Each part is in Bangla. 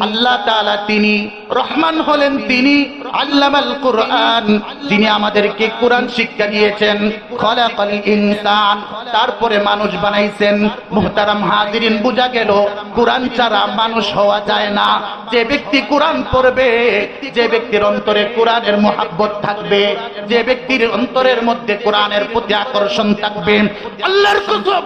আল্লাহ তাআলা তিনি রহমান হলেন তিনি আল্লামাল কুরআন তিনি আমাদেরকে কোরআন শিক্ষা দিয়েছেন। খলাকাল ইনসান, তারপরে মানুষ বানাইছেন। মুহতারাম হাজিরিন, বুঝা গেল কোরআন ছাড়া মানুষ হওয়া যায় না। যে ব্যক্তি কোরআন পড়বে, যে ব্যক্তির অন্তরে কোরআনের মোহাব্বত থাকবে, যে ব্যক্তির অন্তরের মধ্যে কোরআনের প্রতি আকর্ষণ থাকবে, আল্লাহর কসম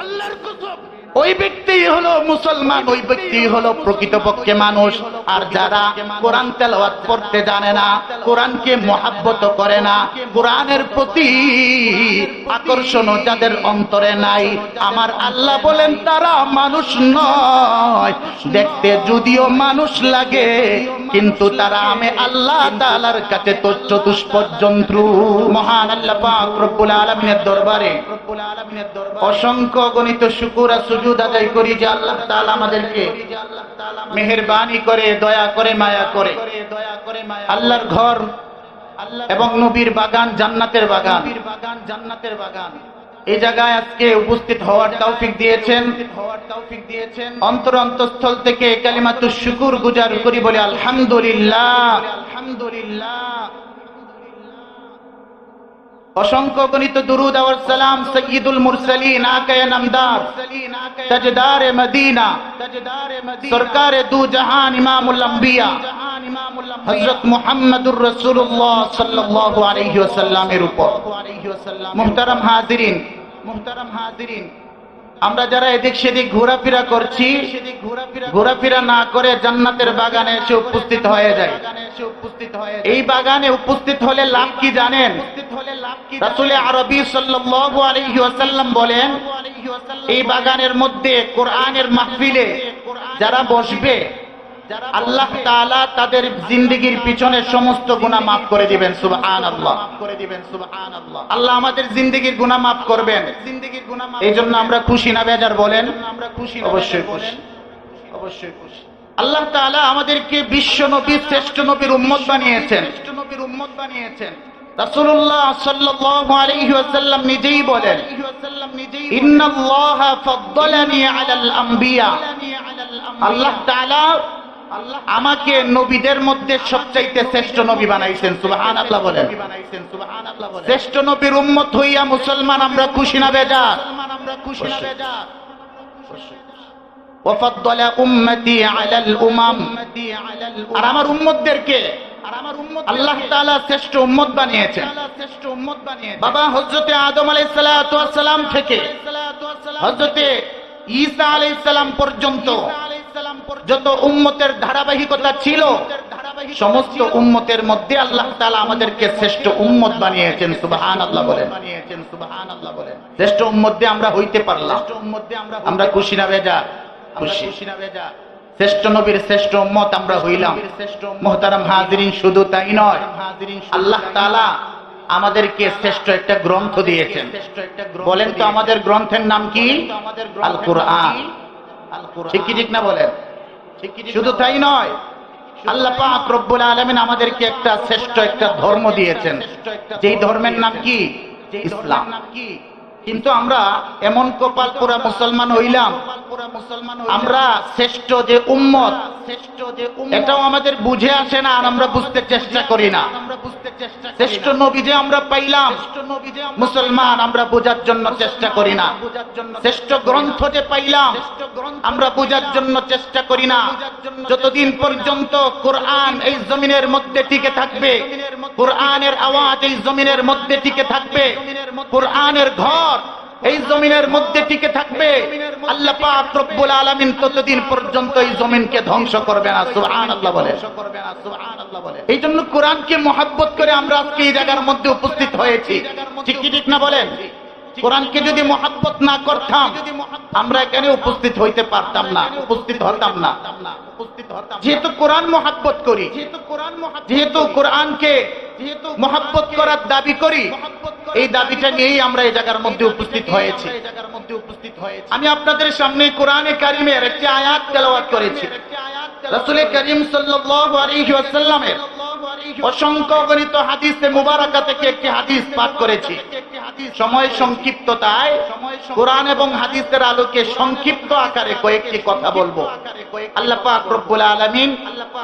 আল্লাহর কসম ওই ব্যক্তি হলো মুসলমান, ওই ব্যক্তি হলো প্রকৃতপক্ষে মানুষ। আর যারা কোরআন তেলাওয়াত পড়তে জানে না, কোরআনকে মহাব্বত করে না, কোরআনের প্রতি আকর্ষণ যাদের অন্তরে নাই, আমার আল্লাহ বলেন, তারা মানুষ নয়। দেখতে যদিও মানুষ লাগে কিন্তু তারা আমি আল্লাহ তাআলার কাছে তো চতুষ্পদ জন্তু মহান আল্লাহ পাক রব্বুল আলামিনের দরবারে অসংখ্য গণিত শুকুর আর সুজুদ আদায় করি যে আল্লাহ তাআলা আমাদেরকে মেহেরবানি করে, দয়া করে, মায়া করে। আল্লাহর ঘর এবং নবীর বাগান জান্নাতের বাগান বাগান জান্নাতের বাগান। এই জায়গায় আজকে উপস্থিত হওয়ার তৌফিক দিয়েছেন। অন্তর অন্তঃস্থল থেকে কালিমাতু শুকুর গুজার করি বলে আলহামদুলিল্লাহ। আলহামদুলিল্লাহ অসংখ্য গণিত দুরুদ আর সালাম সৈয়দুল মুরসালিন আকায়ে নামদার, তাজদার মদিনা, সরকার দু জাহান ইমামুল আম্বিয়া, হযরত মুহাম্মদুর রাসূলুল্লাহ সাল্লাল্লাহু আলাইহি ওয়াসাল্লামের উপর। মুহতারাম হাজিরিন মুহতারাম হাজিরিন। আমরা যারা এদিক সেদিক ঘোরাফেরা করছি, ঘোরাফেরা না করে জান্নাতের বাগানে এসে উপস্থিত হয়ে যায় এই বাগানে উপস্থিত হলে লাভ কি জানেন? বলেন, এই বাগানের মধ্যে কোরআনের মাহফিলে যারা বসবে আল্লাহ তাআলা তাদের জিন্দেগির পিছনে সমস্ত গুনাহ মাফ করে দিবেন সুবহানাল্লাহ। করে দিবেন সুবহানাল্লাহ। আল্লাহ আমাদের জিন্দেগির গুনাহ মাফ করবেন। জিন্দেগির গুনাহ এই জন্য আমরা খুশি না বেজার বলেন? আমরা খুশি অবশ্যই খুশি। অবশ্যই খুশি। আল্লাহ তাআলা আমাদেরকে বিশ্ব নবীর শ্রেষ্ঠ নবীর উম্মত বানিয়েছেন। শ্রেষ্ঠ নবীর উম্মত বানিয়েছেন। রাসূলুল্লাহ সাল্লাল্লাহু আলাইহি ওয়াসাল্লাম নিজেই বলেন ইন্নাল্লাহা ফাদ্দালানি আলাল আম্বিয়া। আল্লাহ তাআলা আমাকে নবীদের মধ্যে সবচাইতে শ্রেষ্ঠ নবী বানাইছেন সুবহান আল্লাহ বলেন শ্রেষ্ঠ নবীর উম্মত হইয়া মুসলমান আমরা খুশি না বেজার আমরা খুশি না বেজার وفضل امتي على الامم আর আমার উম্মতদেরকে আল্লাহ তাআলা শ্রেষ্ঠ উম্মত বানিয়েছেন শ্রেষ্ঠ উম্মত বানিয়েছেন বাবা হযরতে আদম আলাইহিস সালাতু ওয়াস সালাম থেকে হযরতে ঈসা আলাইহিস সালাম পর্যন্ত যত উম্মতের ধারাবাহিকতা ছিল সমস্ত উম্মতের মধ্যে আল্লাহ তাআলা আমাদেরকে শ্রেষ্ঠ উম্মত বানিয়েছেন বানিয়েছেন সুবহানাল্লাহ বলেন। শ্রেষ্ঠ উম্মত দিয়ে আমরা হইতে পারলাম। আমরা খুশি না বেজা? খুশি। না বেজা? শ্রেষ্ঠ নবীর শ্রেষ্ঠ উম্মত আমরা হইলাম। মোহতারাম হাজিরিন শুধু তাই নয় আল্লাহ তাআলা আমাদেরকে শ্রেষ্ঠ একটা গ্রন্থ দিয়েছেন। বলেন তো আমাদের গ্রন্থের নাম কি? আল কোরআন ঠিক কি ঠিক না বলেন? শুধু তাই নয় আল্লাহ পাক রব্বুল আলামিন আমাদেরকে একটা শ্রেষ্ঠ একটা ধর্ম দিয়েছেন। যেই ধর্মের নাম কি? ইসলাম। কিন্তু আমরা এমন কপাল পুরা মুসলমান হইলাম। আমরা শ্রেষ্ঠ যে উম্মত শ্রেষ্ঠ যে এটাও আমাদের বুঝে আসে না আর আমরা বুঝতে চেষ্টা করি না। শ্রেষ্ঠ নবী যে আমরা পাইলাম, মুসলমান আমরা বোঝার জন্য চেষ্টা করি না। শ্রেষ্ঠ গ্রন্থ যে পাইলাম, আমরা বোঝার জন্য চেষ্টা করি না। যতদিন পর্যন্ত কোরআন এই জমিনের মধ্যে টিকে থাকবে, কোরআনের আওয়াজ এই জমিনের মধ্যে টিকে থাকবে, কোরআনের ঘর এই জমিনের মধ্যে টিকে থাকবে। আল্লাহ পাক রব্বুল আলামিন ততদিন পর্যন্ত এই জমিনকে ধ্বংস করবে না, সুবহানাল্লাহ বলে। এই জন্য কোরআনকে মহাব্বত করে আমরা আজকে এই জায়গার মধ্যে উপস্থিত হয়েছি। ঠিক কি ঠিক না বলেন? কোরআনকে যদি মহাব্বত না করতাম, আমরা এখানে উপস্থিত হইতে পারতাম না, উপস্থিত হতাম না। যেহেতু কোরআন মহাব্বত করি, যেহেতু কোরআনকে যেহেতু মহাব্বত করার দাবি করি এই দাবিটা নিয়েই আমরা এই জায়গার মধ্যে উপস্থিত হয়েছি। আমি আপনাদের সামনে কোরআনে কারিমের একটি আয়াত তেলাওয়াত করেছি। রাসূল করিম ওয়াসাল্লামের অসংখ্য গণিত হাদিসে মুবারাকা থেকে একটি হাদিস পাঠ করেছি। সময় সংক্ষিপ্ততায় কোরআন এবং হাদিসের আলোকে সংক্ষিপ্ত আকারে কয়েকটি কথা বলব। আল্লাহ পাক রব্বুল আলামিন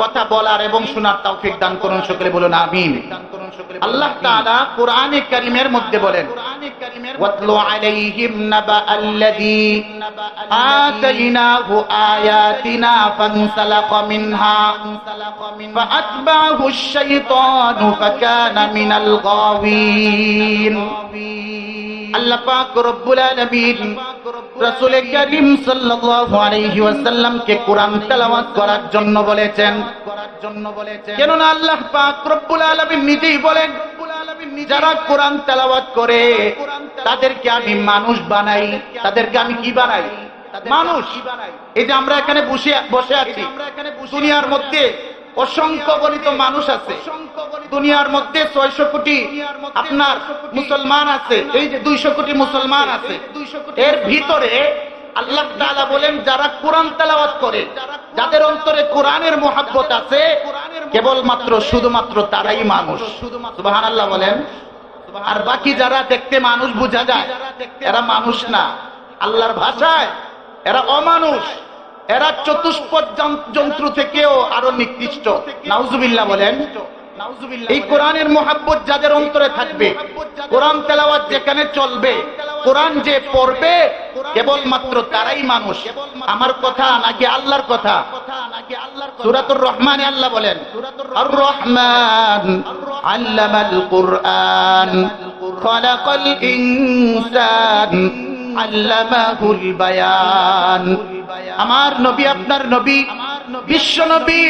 কথা বলার এবং শোনার তাও তৌফিক দান করুন সকলে বলুন আমিন। আল্লাহ তাআলা কোরআনে কারীমের মধ্যে বলেন কোরআন তেলাওয়াত করার জন্য বলেছেন করার জন্য বলেছেন। কেননা আল্লাহ নিজেই বলেন, যারা কোরআন তেলাওয়াত করে, তাদেরকে আমি মানুষ বানাই। তাদেরকে আমি কি বানাই? মানুষ। এই যে আমরা এখানে বসে বসে আছি, দুনিয়ার মধ্যে অসংখ্য গণিত মানুষ আছে। দুনিয়ার মধ্যে ছয়শো কোটি আপনার মুসলমান আছে, এই যে দুইশো কোটি মুসলমান আছে। এর ভিতরে আল্লাহ তাআলা বলেন, যারা কোরআন তেলাওয়াত করে, যাদের অন্তরে কোরআনের মোহাব্বত আছে, কেবলমাত্র, শুধুমাত্র তারাই মানুষ। সুবহানাল্লাহ বলেন, আর বাকি যারা দেখতে মানুষ, বোঝা যায়, এরা মানুষ না। আল্লাহর ভাষায়, এরা অমানুষ। এরা চতুষ্পদ যন্ত্র থেকেও আরও নিকৃষ্ট। নাউজুবিল্লাহ বলেন, এই কোরআনের মোহাব্বত যাদের অন্তরে থাকবে, কোরআন তেলাওয়াত যেখানে চলবে কোরআন যে পড়বে, কেবলমাত্র তারাই মানুষ। আমার কথা নাকি আল্লাহর কথা? সুরাতুর রহমান আল্লাহ বলেন রহমান আল্লামাল কুরআন, খলাকাল ইনসান বায়ান। আমার নবী আপনার নবী বিশ্ব নবী,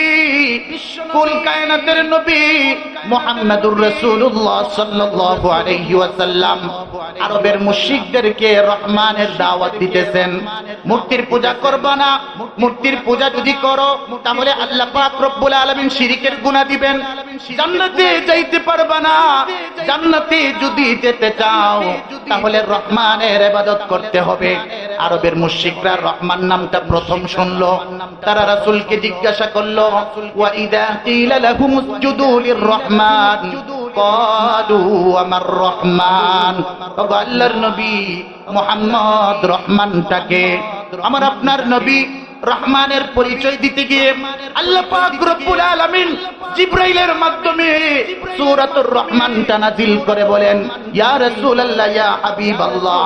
কুল কায়নাতের নবী রাসূলুল্লাহ সাল্লাল্লাহু আলাইহি ওয়াসাল্লাম। আরবের মুশরিকদেরকে রহমানের দাওয়াত দিতেছেন। মূর্তির পূজা করবে না, মূর্তির পূজা যদি করো, তাহলে আল্লাহ পাক রব্বুল আলামিন শিরিকের গুনাহ দিবেন। জান্নাতে যাইতে পারবা না। জান্নাতে যদি যেতে চাও তাহলে রহমানের ইবাদত করতে হবে। আরবের মুশরিকরা রহমান নামটা প্রথম শুনলো। তারা রাসূলকে জিজ্ঞাসা করল ওয়া ইদা কিলা লাহুম উসজুদু লিররহমান? ক্বালু আমার রহমান। আল্লাহর নবী মুহাম্মদ রহমানটাকে আমার আপনার নবী রহমানের পরিচয় দিতে গিয়ে আল্লাহ পাক রব্বুল আলামিন জিব্রাইলের মাধ্যমে সূরাতুর রহমানটা নাযিল করে বলেন, ইয়া রাসূলুল্লাহ, ইয়া হাবিবাল্লাহ।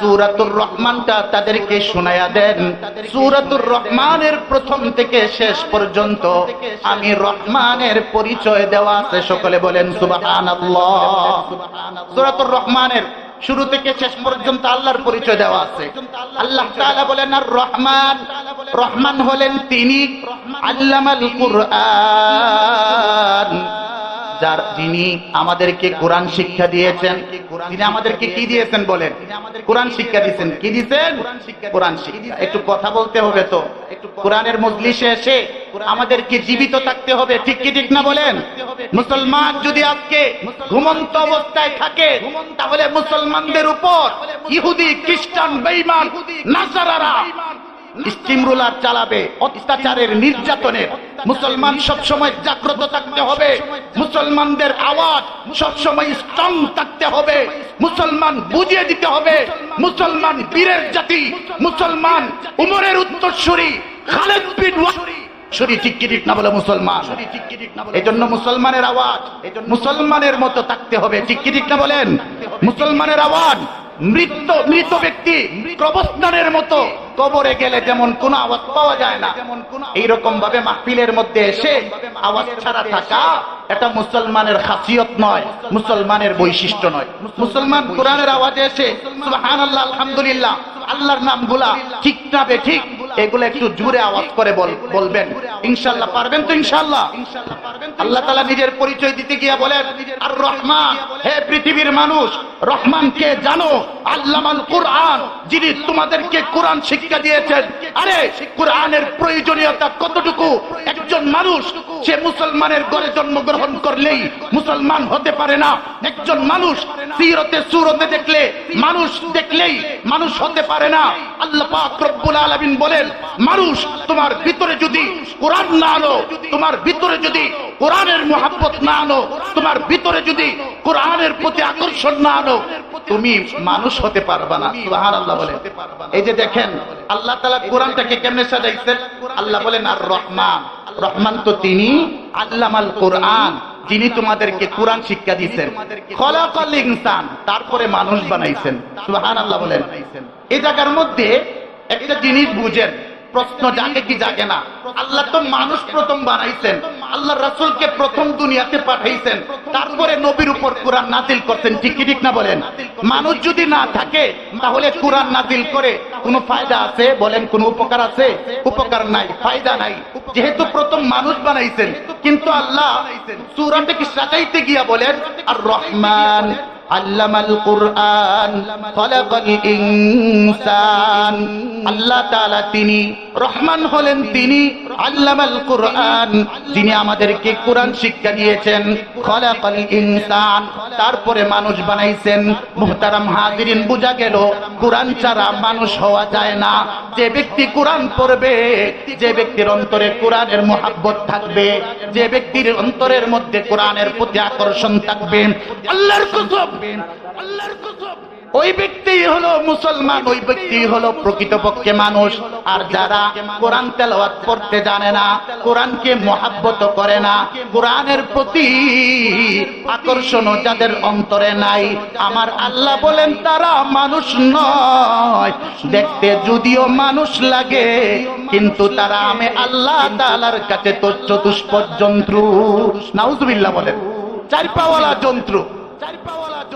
সূরাতুর রহমানটা তাদেরকে শোনায়া দেন, সূরাতুর রহমানের প্রথম থেকে শেষ পর্যন্ত আমি রহমানের পরিচয় দেওয়া আছে। সকলে বলেন, সুবহানাল্লাহ। সূরাতুর রহমানের শুরু থেকে শেষ পর্যন্ত আল্লাহর পরিচয় দেওয়া আছে। আল্লাহ বলেন আর রহমান রহমান হলেন তিনি আল্লামাল কুরআন। যার যিনি আমাদেরকে কোরআন শিক্ষা দিয়েছেন, তিনি আমাদেরকে কি দিয়েছেন বলেন? কোরআন শিক্ষা দিয়েছেন। কি দিয়েছেন? কোরআন শিক্ষা। একটু কথা বলতে হবে তো। কোরআনের মজলিসে এসে আমাদেরকে জীবিত থাকতে হবে, ঠিক কি ঠিক না বলেন? মুসলমান যদি আজকে ঘুমন্ত অবস্থায় থাকে, তাহলে মুসলমানদের উপর ইহুদি, খ্রিস্টান, বেঈমান, নাসারারা চালাবে, অত্যাচারের নির্যাতনের। মুসলমান সবসময় জাগ্রত থাকতে হবে। মুসলমানদের আওয়াজ সবসময় স্ট্রং থাকতে হবে। মুসলমান বুঝিয়ে দিতে হবে। মুসলমান বীরের জাতি। মুসলমান উমরের উত্তরসূরি। খালেদ বিন না বলে মুসলমান? মুসলমানের আওয়াজ মুসলমানের মতো থাকতে হবে। না বলেন? মুসলমানের আওয়াজ মৃত মৃত ব্যক্তি কবস্থানের মতো। কবরে গেলে যেমন কোন আওয়াজ পাওয়া যায় না, এইরকম ভাবে মাহফিলের মধ্যে এসে আওয়াজ ছাড়া থাকা এটা মুসলমানের খাসিয়ত নয়, মুসলমানের বৈশিষ্ট্য নয়। মুসলমান কোরআনের আওয়াজে এসে আলহামদুলিল্লাহ আল্লাহর নামগুলা ঠিক না ঠিক, এগুলো একটু জোরে আওয়াজ করে বলবেন। ইনশাল্লাহ পারবেন তো ইনশাল্লাহ? আল্লাহ তালা নিজের পরিচয় দিতে গিয়া বলেন আর রহমান হে পৃথিবীর মানুষ রহমানকে জানো? আল্লামাল কোরআন, যিনি তোমাদেরকে কোরআন শিক্ষা দিয়েছেন। আরে, কোরআনের প্রয়োজনীয়তা কতটুকু? একজন মানুষ, সে মুসলমানের ঘরে জন্মগ্রহণ করলেই মুসলমান হতে পারে না। একজন মানুষ সিরতে সুরতে দেখলে, মানুষ দেখলেই মানুষ হতে পারে না। আল্লাহ পাক রব্বুল আলামিন বলেন, মানুষ তোমার ভিতরে যদি কোরআন না আনো, তোমার ভিতরে যদি কোরআনের মোহাব্বত না আনো, তোমার ভিতরে যদি কোরআনের প্রতি আকর্ষণ না আনো, তুমি মানুষ হতে পারবা না। সুবহান আল্লাহ বলে এই যে দেখেন, আল্লাহ তাআলা কোরআনটাকে কেমনে সাজাইছেন? আল্লাহ বলেন, আর রহমান। রহমান তো তিনি আল্লামাল কোরআন। যিনি তোমাদেরকে কোরআন শিক্ষা দিয়েছেন। খলাকাল ইনসান, তারপরে মানুষ বানাইছেন। সুবহানাল্লাহ বলেন। এই জায়গার মধ্যে একটা জিনিস বুঝেন। প্রশ্ন জাগে কি জাগে না? আল্লাহ তো মানুষ প্রথম বানাইছেন। আল্লাহ রাসূলকে প্রথম দুনিয়াতে পাঠাইছেন। তারপরে নবীর উপর কোরআন নাজিল করছেন। ঠিক ঠিক না বলেন? মানুষ যদি না থাকে, তাহলে কোরআন নাজিল করে কোনো ফায়দা আছে? বলেন, কোনো উপকার আছে? উপকার নাই, ফায়দা নাই। যেহেতু প্রথম মানুষ বানাইছেন, কিন্তু আল্লাহ সূরাটাকে সাজাইতে গিয়া বলেন, আর রহমান আল্লামাল কুরআন খলাকাল ইনসান। আল্লাহ তিনি রহমান হলেন তিনি আল্লামাল কুরআন, যিনি আমাদেরকে কোরআন শিক্ষা দিয়েছেন, খলাকাল ইনসান, তারপরে মানুষ বানাইছেন, মুহতারাম হাজিরিন বুঝা গেল, কোরআন ছাড়া মানুষ হওয়া যায় না। যে ব্যক্তি কোরআন পড়বে, যে ব্যক্তির অন্তরে কোরআনের মোহাব্বত থাকবে, যে ব্যক্তির অন্তরের মধ্যে কোরআনের প্রতি আকর্ষণ থাকবে, আল্লাহর কসম আল্লাহর কসম। ওই ব্যক্তি হলো মুসলমান, ওই ব্যক্তি হলো প্রকৃতপক্ষে মানুষ। আর যারা কোরআন তেলাওয়াত পড়তে জানে না, কোরআনকে মহাব্বত করে না, কোরআনের প্রতি আকর্ষণ যাদের অন্তরে নাই, আমার আল্লাহ বলেন তারা মানুষ নয়। দেখতে যদিও মানুষ লাগে, কিন্তু তারা আমি আল্লাহ তাআলার কাছে তো চতুষ্পদ যন্ত্র। নাউজুবিল্লাহ বলেন চার পাওয়ালা যন্ত্র।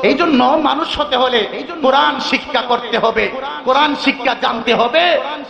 এই জন্য মানুষ হতে হলে কোরআন শিক্ষা করতে হবে। কোরআন শিক্ষা জানতে হবে।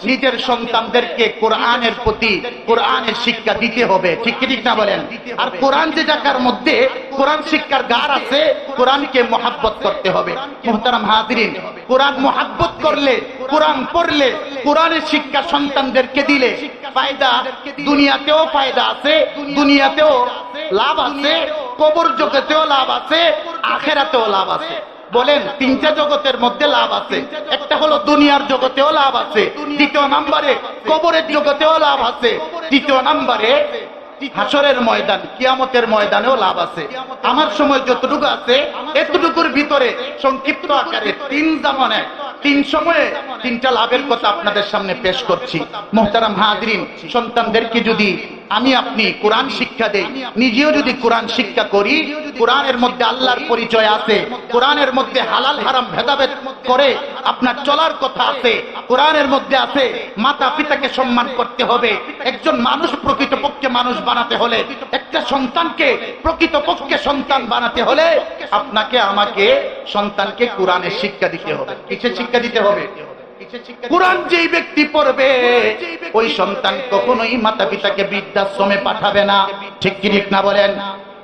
নিজের সন্তানদেরকে কোরআনের প্রতি কোরআনের শিক্ষা দিতে হবে। ঠিক ঠিক না বলেন? আর কোরআন যে জায়গার মধ্যে কোরআন শিক্ষার গার আছে, কোরআনকে মহাব্বত করতে হবে। মোহতারাম হাজরিন, কোরআন মহাব্বত করলে, কোরআন পড়লে, কোরআনের শিক্ষা সন্তানদেরকে দিলে ফায়দা দুনিয়াতেও ফায়দা আছে, দুনিয়াতেও লাভ আছে, কবর জগতেও লাভ আছে, আখেরাতেও লাভ আছে। বলেন, তিনটা জগতের মধ্যে লাভ আছে। একটা হলো দুনিয়ার জগতেও লাভ আছে। দ্বিতীয় নাম্বারে কবরের জগতেও লাভ আছে। তৃতীয় নাম্বারে হাসরের ময়দান, কিয়ামতের ময়দানেও লাভ আছে। আমার সময় যতটুকু আছে, এতটুকুর ভিতরে সংক্ষিপ্ত আকারে তিন জামানে তিন সময়ে তিনটা লাভের কথা আপনাদের সামনে পেশ করছি। মোহতারাম হাজরিন, সন্তানদেরকে যদি আমি আপনি কোরআন শিক্ষা দেই। নিজেও যদি কোরআন শিক্ষা করি কোরআনের মধ্যে আল্লাহর পরিচয় আছে। কোরআনের মধ্যে হালাল হারাম ভেদাভেদ করে আপনার চলার কথা আছে। কোরআনের মধ্যে আছে মাতা পিতাকে সম্মান করতে হবে। একজন মানুষ প্রকৃতপক্ষে মানুষ বানাতে হলে একটা সন্তানকে প্রকৃতপক্ষে সন্তান বানাতে হলে আপনাকে আমাকে সন্তানকে কোরআনের শিক্ষা দিতে হবে। কিসের শিক্ষা দিতে হবে? কোরআন যেই ব্যক্তি পড়বে ওই সন্তান কখনোই মাতা পিতাকে বৃদ্ধাশ্রমে পাঠাবে না। ঠিক কি ঠিক না বলেন?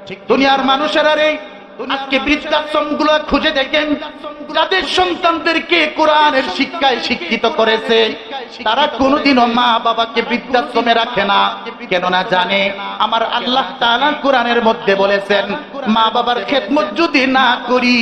ঠিক দুনিয়ার মানুষেরা রে আজকে বৃদ্ধাশ্রমগুলো খুঁজে দেখেন যাদের সন্তানদেরকে কোরআনের শিক্ষায় শিক্ষিত করেছে তারা কোনোদিনও মা বাবাকে বৃদ্ধাশ্রমে রাখে না। কেননা জানে আমার আল্লাহ তাআলা কোরআনের মধ্যে বলেছেন মা বাবার খেদমত যদি না করি,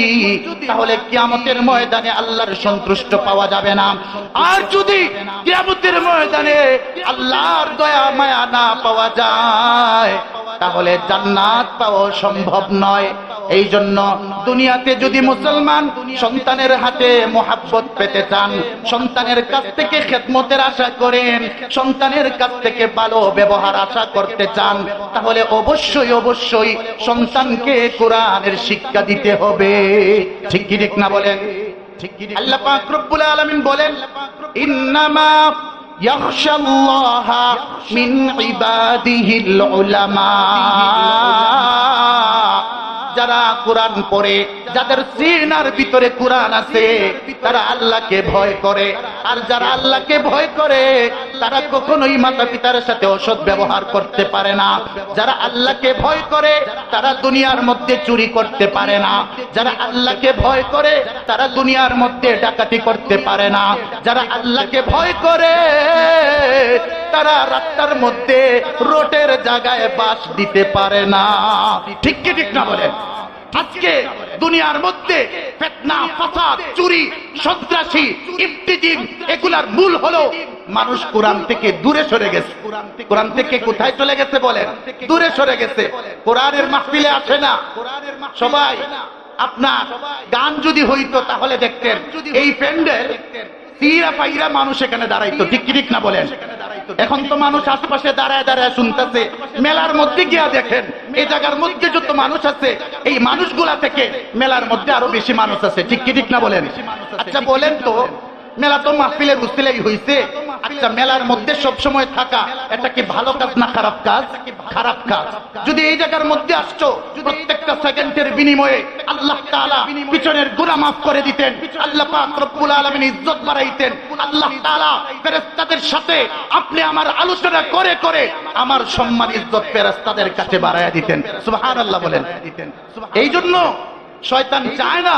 তাহলে কিয়ামতের ময়দানে আল্লাহর সন্তুষ্ট পাওয়া যাবে না। আর যদি কিয়ামতের ময়দানে আল্লাহর দয়া, মায়া না পাওয়া যায়, তাহলে জান্নাত পাওয়া সম্ভব নয়। এই জন্য দুনিয়াতে যদি মুসলমান সন্তানের হাতে মোহাব্বত পেতে চান সন্তানের কাছ থেকে খেদমতের আশা করেন সন্তানের কাছ থেকে ভালো ব্যবহার আশা করতে চান তাহলে অবশ্যই অবশ্যই সন্তানকে কোরআনের শিক্ষা দিতে হবে ঠিক কি ঠিক না বলেন ঠিক কি আল্লাহ পাক রব্বুল আলামিন বলেন ইন্নামা يخشى الله من عباده العلماء যারা কোরআন পড়ে, যাদের সিনার ভিতরে কোরআন আছে, তারা আল্লাহকে ভয় করে। আর যারা আল্লাহকে ভয় করে তারা কখনোই মাতা পিতার সাথে অসৎ ব্যবহার করতে পারে না। যারা আল্লাহকে ভয় করে, তারা দুনিয়ার মধ্যে চুরি করতে পারে না। যারা আল্লাহকে ভয় করে, তারা দুনিয়ার মধ্যে ডাকাতি করতে পারে না। যারা আল্লাহকে ভয় করে, তারা রাস্তার মধ্যে রোটের জায়গায় বাস দিতে পারে না। ঠিক কি ঠিক না বলেন? আজকে দুনিয়ার মধ্যে ফেতনা, ফাসাদ, চুরি, সন্ত্রাসী ইফতিজিম এগুলার মূল হলো মানুষ কোরআন থেকে দূরে সরে গেছে। কোরআন থেকে কোথায় চলে গেছে বলেন? দূরে সরে গেছে। কোরআনের মাহফিলে আসে না। সবাই আপনার গান যদি হইতো তাহলে দেখতেন। এই প্যান্ডেল তিরা পাইরা মানুষ এখানে দাঁড়াইতো। ঠিক ঠিক না বলেন? এখন তো মানুষ আশেপাশে দাঁড়ায় দাঁড়ায় শুনতেছে। মেলার মধ্যে গিয়া দেখেন এই জায়গার মধ্যে যত মানুষ আছে এই মানুষগুলা থেকে মেলার মধ্যে আরও বেশি মানুষ আছে। ঠিক কি ঠিক না বলেন? আচ্ছা বলেন তো মেলা তো মাহফিলের উস্তিলাই হইছে। আচ্ছা মেলার মধ্যে সব সময় থাকা, এটা কি ভালো কাজ না খারাপ কাজ? খারাপ কাজ। যদি এই জায়গার মধ্যে আসছো, প্রত্যেকটা সেকেন্ডের বিনিময়ে আল্লাহ তাআলা পিছনের গুনাহ মাফ করে দিতেন। আল্লাহ পাক রব্বুল আলামিন ইজ্জত বাড়াইতেন। আল্লাহ তাআলা ফেরেশতাদের সাথে আপনি আমার আলোচনা করে করে আমার সম্মান, ইজ্জত ফেরেশতাদের কাছে বাড়ায়া দিতেন। সুবহানাল্লাহ বলেন। এই জন্য শয়তান চায় না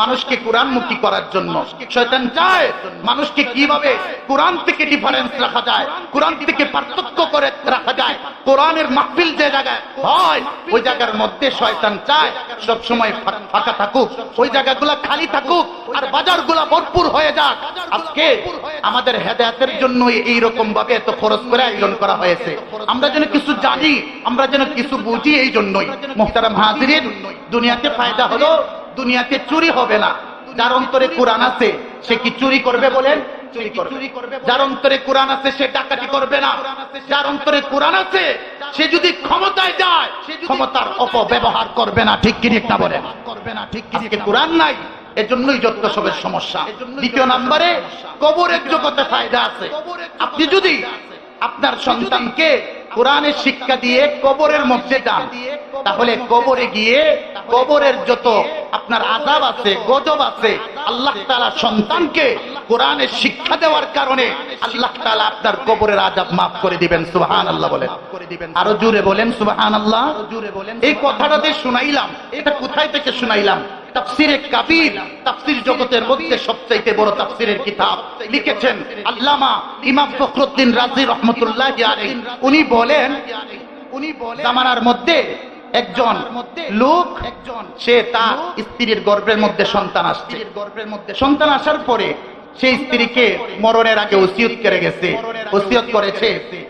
মানুষকে কোরআন মুখী করার জন্য। শয়তান চায় মানুষকে কীভাবে কোরআন থেকে ডিফারেন্স রাখা যায়, কোরআন থেকে পার্থক্য করে রাখা যায়। কোরআনের মাহফিল যে জায়গায় হয়, ওই জায়গার মধ্যে শয়তান চায় সব সময় ফাঁকা থাকুক। ওই জায়গাগুলা খালি থাকুক আর বাজারগুলা ভরপুর হয়ে যাক। আজকে আমাদের হেদায়াতের জন্য এই রকম ভাবে এত খরচ করে আয়োজন করা হয়েছে। আমরা যেন কিছু জানি, আমরা যেন কিছু বুঝি এই জন্যই। মোহতারাম হাজিরিন, দুনিয়াতে ফায়দা হলো দুনিয়াতে চুরি হবে না। যার অন্তরে কোরআন আছে সে কি চুরি করবে বলেন? যার অন্তরে কোরআন আছে সে ডাকাতি করবে না। যার অন্তরে কোরআন আছে সে যদি ক্ষমতায় যায় ক্ষমতার অপব্যবহার করবে না। ঠিক না বলেন? করবে না ঠিক কি কোরআন নাই এজন্যই সমস্যা। দ্বিতীয় নম্বরে কবরের জগতে ফায়দা আছে। আপনি যদি আপনার সন্তানকে কোরআনের শিক্ষা দিয়ে কবরের মধ্যে যান তাহলে কবরে গিয়ে কবরের যত আপনার আজাব আছে, গজব আছে। আল্লাহ তালা সন্তানকে কোরআনের শিক্ষা দেওয়ার কারণে আল্লাহ তালা আপনার কবরের আজাব মাফ করে দিবেন সুবাহান আল্লাহ বলেন। আরও জুড়ে বলেন সুবাহান আল্লাহ জুড়ে বলেন এই কথাটাতে শুনাইলাম, এটা কোথায় থেকে শুনাইলাম? তাফসিরে কাবির তাফসির জগতের মধ্যে সবচাইতে বড় তাফসিরের কিতাব লিখেছেন আল্লামা ইমাম ফখরুদ্দিন রাজি রহমতুল্লাহ উনি বলেন উনি বলেন, জামানার মধ্যে একজন লোক একজন সে তার স্ত্রীর গর্ভের মধ্যে সন্তান আসছে। গর্ভের মধ্যে সন্তান আসার পরে সেই স্ত্রীকে মরণের আগে ওসিয়ত করে গেছে ওসিয়ত করেছে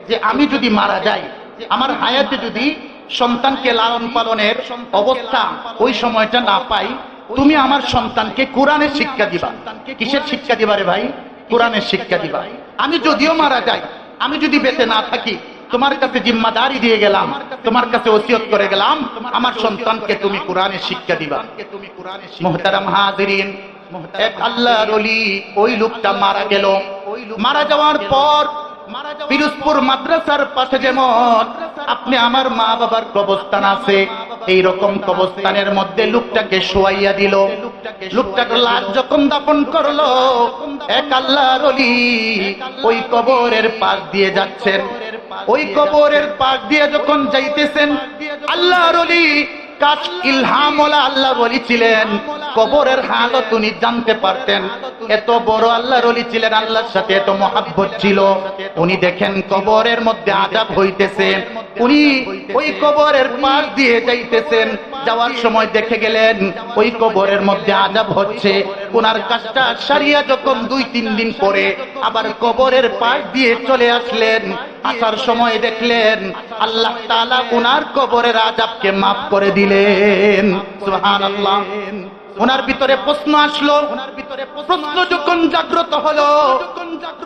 যে আমি যদি মারা যাই আমার হায়াতে যদি সন্তানকে লালন পালনের অবস্থা ওই সময়টা না পাই তুমি আমার সন্তানকে কোরআনের শিক্ষা দিবা। কিসের শিক্ষা দিবা রে ভাই? কোরআনের শিক্ষা দিবা আমি যদিও মারা যাই আমি যদি বেঁচে না থাকি তোমার কাছে জিম্মাদারি দিয়ে গেলাম, তোমার কাছে ওসিয়ত করে গেলাম, আমার সন্তানকে তুমি কোরআনের শিক্ষা দিবা। মোহতারাম হাজিরিন মারা যাওয়ার পর মাদ্রাসার পাশে আপনি আমার মা বাবার কবস্থান আছে এই রকম কবস্থানের মধ্যে লোকটাকে শোয়াইয়া দিল। লোকটাকে লাশ যখন দাপন করল, এক আল্লাহর ওই কবরের পাশ দিয়ে যাচ্ছেন। ওই কবরের পাশ দিয়ে যখন যাইতেছেন আল্লাহ রলি আল্লাহ হালত উনি জানতে পারতেন। এত বড় আল্লাহ রলি ছিলেন, আল্লাহর সাথে উনি দেখেন কবরের মধ্যে উনি ওই কবরের দিয়ে যাইতেছেন যাওয়ার সময় দেখে গেলেন, ওই কবরের মধ্যে আজাব হচ্ছে। ওনার কাজটা সারিয়া যখন দুই, তিন দিন পরে আবার কবরের পাশ দিয়ে চলে আসলেন। আসার সময় দেখলেন, আল্লাহ তাআলা ওনার কবরের আজাবকে মাফ করে দিলেন। সুবহানাল্লাহ। ওনার ভিতরে প্রশ্ন আসলো। প্রশ্ন যখন জাগ্রত হলো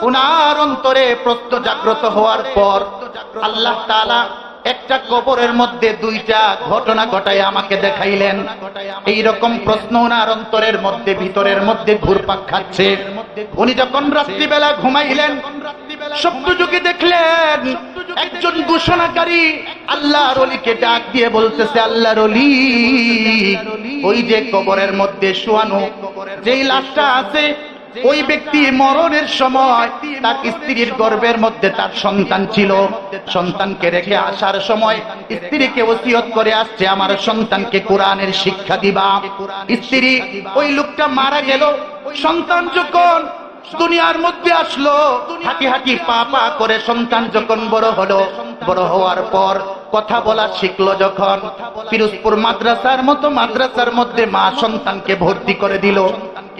ওনার অন্তরে প্রশ্ন জাগ্রত হওয়ার পর আল্লাহ তাআলা একটা কবরের মধ্যে দুইটা ঘটনা ঘটায় আমাকে দেখাইলেন। এই রকম প্রশ্ন ওনার অন্তরের মধ্যে, ভিতরের মধ্যে ঘুরপাক খাচ্ছে। উনি যখন রাত্রিবেলা ঘুমাইলেন স্বপ্নযোগে দেখলেন, একজন ঘোষণাকারী আল্লাহর অলিকে ডাক দিয়ে বলতেছে, আল্লাহর অলি, ওই যে কবরের মধ্যে শোয়ানো, যেই লাশটা আছে ওই ব্যক্তি মরণের সময় তার স্ত্রীর গর্বের মধ্যে তার সন্তান ছিল। সন্তানকে রেখে আসার সময় স্ত্রীকে ওসিয়ত করে আসছে, আমার সন্তানকে কোরআনের শিক্ষা দিবা। স্ত্রী ওই লোকটা মারা গেল। সন্তান যখন দুনিয়ার মধ্যে আসলো, হাঁটি হাঁটি পা পা করে সন্তান যখন বড় হলো, বড় হওয়ার পর কথা বলা শিখলো যখন। পিরোজপুর মাদ্রাসার মতো মাদ্রাসার মধ্যে মা সন্তানকে ভর্তি করে দিল।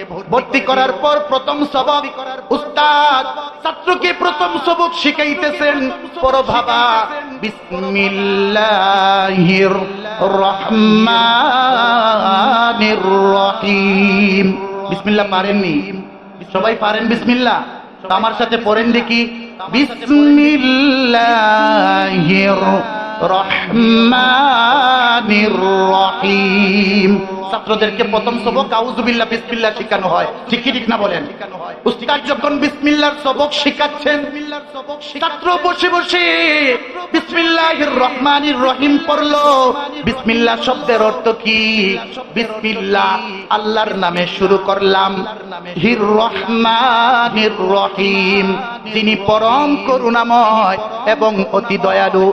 ভর্তি করার পর প্রথম সবক উস্তাদ ছাত্রকে প্রথম সবক শিখাইতেছেন। পর ভাবা বিসমিল্লাহির রহমানির রহিম। বিসমিল্লাহ পারেননি? সবাই পারেন বিসমিল্লাহ? আমার সাথে পড়েন দেখি। বিসমিল্লাহির রহমানির রহিম। ছাত্রদেরকে প্রথম সবক আউজুবিল্লাহ বিসমিল্লাহ শেখানো হয়। ঠিক ঠিক না বলেন? উস্তাদ যখন বিসমিল্লাহর সবক শেখাচ্ছেন। ছাত্র বসে বসে রহমানির রহিম শব্দের অর্থ কি? আল্লাহর নামে শুরু করলাম। হির রহমানির রহিম। যিনি পরম করুণাময় এবং অতি দয়ালু।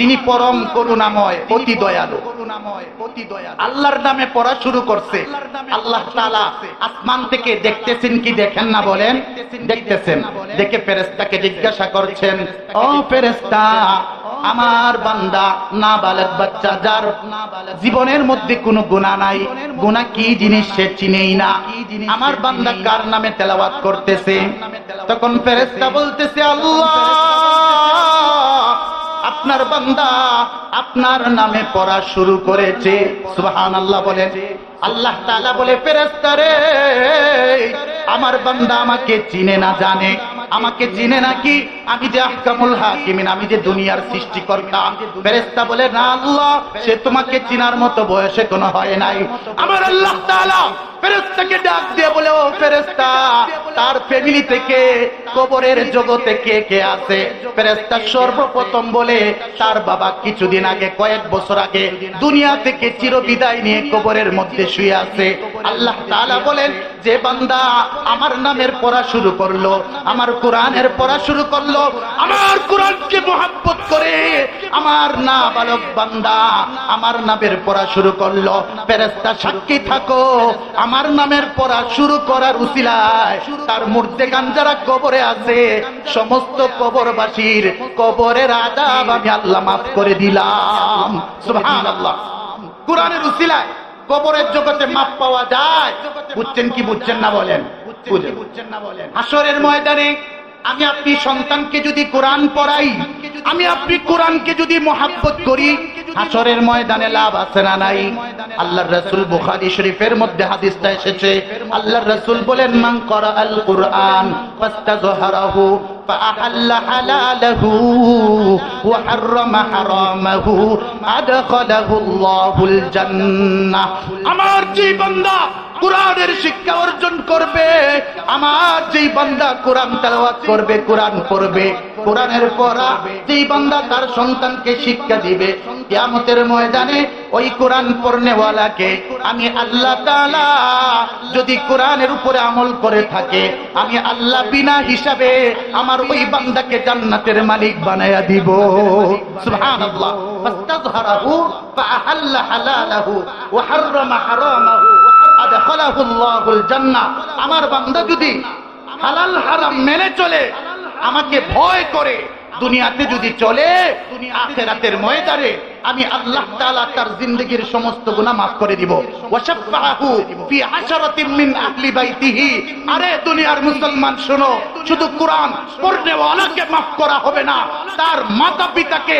যিনি পরম করুণাময়, অতি দয়ালু। আল্লাহর নামে পড়া শুরু করছে। আল্লাহ তাআলা আসমান থেকে দেখতেছেন কি দেখেন না বলেন? দেখতেছেন। দেখে ফেরেশতাকে জিজ্ঞাসা করছেন, ও ফেরেশতা, আমার বান্দা না বালক বাচ্চা, যার জীবনের মধ্যে কোনো গুণা নাই গুণা কি জিনিস সে চিনেই না? আমার বান্দা কার নামে তেলাওয়াত করতেছে? তখন ফেরেশতা বলতেছে, আল্লাহ আপনার বান্দা আপনার নামে পড়া শুরু করেছে। সুহান আল্লাহ বলেন। আল্লাহ বলে ফেরেস্তারে আমার বান্দা আমাকে চিনে না জানে। আমাকে চিনে নাকি? আমি যে আহকামুল হাকিমিন, আমি যে দুনিয়ার সৃষ্টিকর্তা। ফেরেশতা বলে, না আল্লাহ, সে তোমাকে চিনার মতো বয়সে কোনো হয় নাই। আমার আল্লাহ তাআলা ফেরেশতাকে ডাক দিয়ে বলে, ও ফেরেশতা, তার ফ্যামিলি থেকে কবরের জগতে কে কে আছে? ফেরেশতা সর্বপ্রথম বলে, তার বাবা কিছুদিন আগে, কয়েক বছর আগে দুনিয়া থেকে চিরবিদায় নিয়ে কবরের মধ্যে শুয়ে আছে। আল্লাহ তাআলা বলেন যে বান্দা আমার নামের পড়া শুরু করল, আমার কোরআনের পড়া শুরু করল, আমার কোরআনকে মোহাব্বত করে আমার না বালক বান্দা আমার নামের পড়া শুরু করল। ফেরেশতা সাক্ষী থাকো, আমার নামের পড়া শুরু করার উসিলায় তার মূর্তে গান যারা কবরে আছে, সমস্ত কবরবাসীর কবরের আদাব আমি আল্লাহ মাফ করে দিলাম। কোরআনের উসিলায় কবরের জগতে মাপ পাওয়া যায়। বুঝছেন কি বুঝছেন না বলেন? বুঝছেন না বলেন? আসরের ময়দানে আমি আপনি সন্তানকে যদি কোরআন পড়াই আমি আপনি কোরআনকে যদি মহাব্বত করি হাসরের ময়দানে লাভ আছে না নাই আল্লাহর রাসূল বুখারী শরীফের মধ্যে হাদিসটা এসেছে আল্লাহর রাসূল বলেন মান করা আল কোরআন ফাস্তাযহারাহু فأحل حلاله وحرم حرامه أدخله الله الجنة আমার যে বান্দা কোরআনের শিক্ষা অর্জন করবে। আমার যেই বান্দা কোরআন তেলাওয়াত করবে, কোরআন পড়বে, কোরআনের পড়া, যেই বান্দা তার সন্তানকে শিক্ষা দিবে, কিয়ামতের ময়দানে ওই কোরআন পড়নেওয়ালাকে আমি আল্লাহ তাআলা যদি কোরআনের উপরে আমল করে থাকে, আমি আল্লাহ বিনা হিসাবে আমার ওই বান্দাকে জান্নাতের মালিক বানায়া দিব। সুবহানাল্লাহ। ফাস্তাযহারাহু ফাআহাল্লা হালালাহু ওয়া হাররামা হারামাহু। আমার বান্দা যদি হালাল হারাম মেনে চলে, আমাকে ভয় করে, দুনিয়াতে যদি চলে, আখেরাতের ময়দানে আমি আল্লাহ তার জিন্দেগীর সমস্ত গুনাহ মাফ করে দিব। আরে দুনিয়ার মুসলমান, শোনো, শুধু কোরআন পড়নেওয়ালাকে মাফ করা হবে না। তার মাতা পিতাকে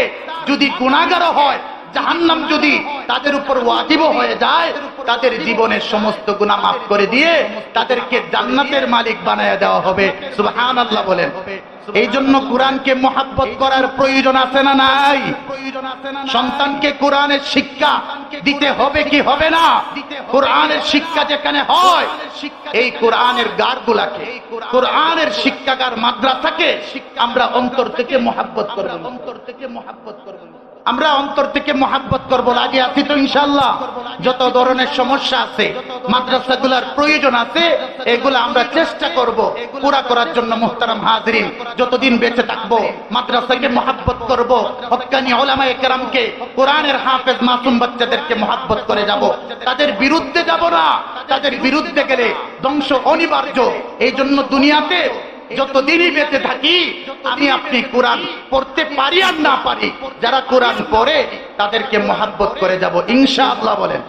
যদি গুনাহগার হয় জাহান্নাম যদি তাদের উপর ওয়াজিব হয়ে যায়, তাদের জীবনের সমস্ত গুনাহ মাফ করে দিয়ে তাদেরকে জান্নাতের মালিক বানায় দেওয়া হবে। সুবহানাল্লাহ বলেন। এই জন্য কোরআনকে মহাব্বত করার প্রয়োজন আছে না নাই? সন্তানকে কোরআনের শিক্ষা দিতে হবে কি হবে না? কোরআনের শিক্ষা যেখানে হয়, এই কোরআনের গার গুলাকে কোরআনের শিক্ষাগার মাদ্রাসাকে আমরা অন্তর থেকে মহাব্বত করব অন্তর থেকে মহাব্বত করব। আমরা অন্তর থেকে মহাব্বত করব, রাজি আছি তো ইনশাল্লাহ যত ধরনের সমস্যা আছে, মাদ্রাসাগুলার প্রয়োজন আছে, এগুলো আমরা চেষ্টা করব পুরা করার জন্য মোহতারাম হাজরিন। যতদিন বেঁচে থাকব, মাদ্রাসাকে মহাব্বত করব, হক্কানি ওলামায়ে কেরামকে, কোরআনের হাফেজ মাসুম বাচ্চাদেরকে মহাব্বত করে যাব। তাদের বিরুদ্ধে যাব না, তাদের বিরুদ্ধে গেলে ধ্বংস অনিবার্য। এই জন্য দুনিয়াতে যতদিনই বেঁচে থাকি, আমি আপনি কোরআন পড়তে পারি আর না পারি, যারা কোরআন পড়ে, তাদেরকে মহাব্বত করে যাব। ইনশাআল্লাহ বলেন।